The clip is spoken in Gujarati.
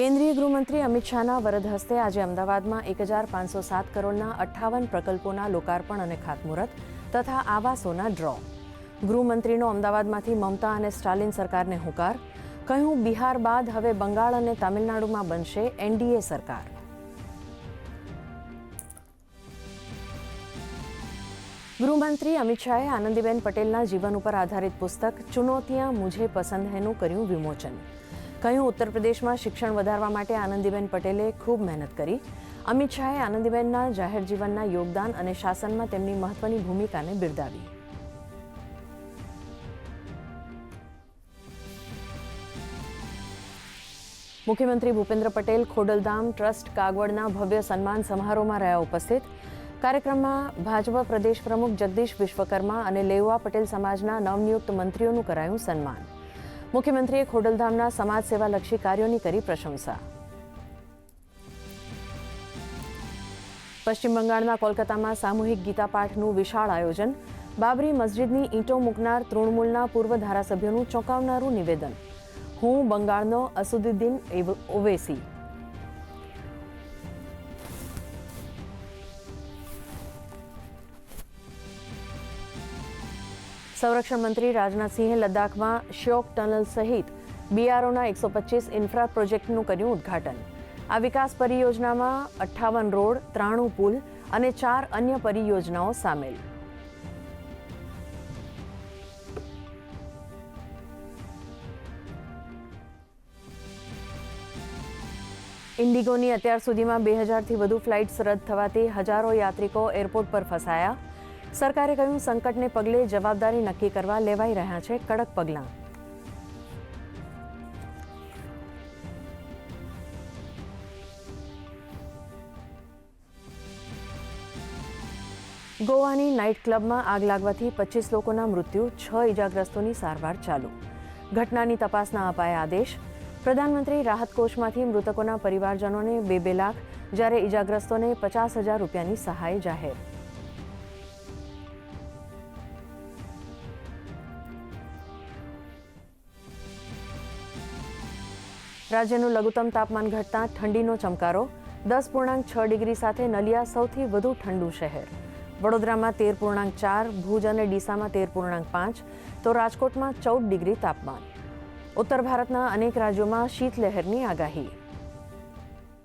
કેન્દ્રીય ગૃહમંત્રી અમિત શાહના વરદ હસ્તે આજે અમદાવાદમાં એક હજાર પાંચસો સાત કરોડના અઠ્ઠાવન પ્રકલ્પોના લોકાર્પણ અને ખાતમુહૂર્ત તથા આવાસોના ડ્રો. ગૃહમંત્રીનો અમદાવાદમાંથી મમતા અને સ્ટાલિન સરકારને હુંકાર. કહ્યું, બિહાર બાદ હવે બંગાળ અને તામિલનાડુમાં બનશે એનડીએ સરકાર. ગૃહમંત્રી અમિત શાહે આનંદીબેન પટેલના જીવન ઉપર આધારિત પુસ્તક ચુનૌતિયા મુજે પસંદ હૈનું કર્યું વિમોચન. કહ્યું ઉત્તર પ્રદેશમાં શિક્ષણ વધારવા માટે આનંદીબેન પટેલે ખૂબ મહેનત કરી. અમિત શાહે આનંદીબેનના જાહેર જીવનના યોગદાન અને શાસનમાં તેમની મહત્વની ભૂમિકાને બિરદાવી. મુખ્યમંત્રી ભૂપેન્દ્ર પટેલ ખોડલધામ ટ્રસ્ટ કાગવડના ભવ્ય સન્માન સમારોહમાં રહ્યા ઉપસ્થિત. કાર્યક્રમમાં ભાજપા પ્રદેશ પ્રમુખ જગદીશ વિશ્વકર્મા અને લેવા પટેલ સમાજના નવનિયુક્ત મંત્રીઓનું કરાયું સન્માન. મુખ્યમંત્રીએ ખોડલધામના સમાજ સેવાલક્ષી કાર્યોની કરી પ્રશંસા. પશ્ચિમ બંગાળના કોલકાતામાં સામૂહિક ગીતાપાઠનું વિશાળ આયોજન. બાબરી મસ્જિદની ઈંટો મૂકનાર તૃણમૂલના પૂર્વ ધારાસભ્યોનું ચોંકાવનારું નિવેદન. હું બંગાળનો અસુદુદ્દીન ઓવેસી ઓવૈસી. સંરક્ષણ મંત્રી રાજનાથસિંહે લદ્દાખમાં શ્યોક ટનલ સહિત બીઆરઓના એકસો પચીસ ઇન્ફ્રા પ્રોજેક્ટનું કર્યું ઉદ્ઘાટન. આ વિકાસ પરિયોજનામાં અઠ્ઠાવન રોડ, ત્રાણું પુલ અને ચાર અન્ય પરિયોજનાઓ સામેલ. ઇન્ડિગોની અત્યાર સુધીમાં બે હજારથી વધુ ફ્લાઇટ્સ રદ થવાથી હજારો યાત્રિકો એરપોર્ટ પર ફસાયા. સરકારે કહ્યું, સંકટને પગલે જવાબદારી નક્કી કરવા લેવાઈ રહ્યા છે કડક પગલાં. ગોવાની નાઇટ ક્લબમાં આગ લાગવાથી પચીસ લોકોના મૃત્યુ, છ ઇજાગ્રસ્તોની સારવાર ચાલુ. ઘટનાની તપાસના અપાયા આદેશ. પ્રધાનમંત્રી રાહત કોષમાંથી મૃતકોના પરિવારજનોને બે બે લાખ, જ્યારે ઇજાગ્રસ્તોને પચાસ હજાર રૂપિયાની સહાય જાહેર. રાજ્યનું લઘુત્તમ તાપમાન ઘટતા ઠંડીનો ચમકારો. દસ પૂર્ણાંક છ ડિગ્રી સાથે નલિયા સૌથી વધુ ઠંડુ શહેર. વડોદરામાં તેર પૂર્ણાંક ચાર, ભુજ અને ડીસામાં તેર પૂર્ણાંક પાંચ, તો રાજકોટમાં ચૌદ ડિગ્રી તાપમાન. ઉત્તર ભારતના અનેક રાજ્યોમાં શીતલહેરની આગાહી.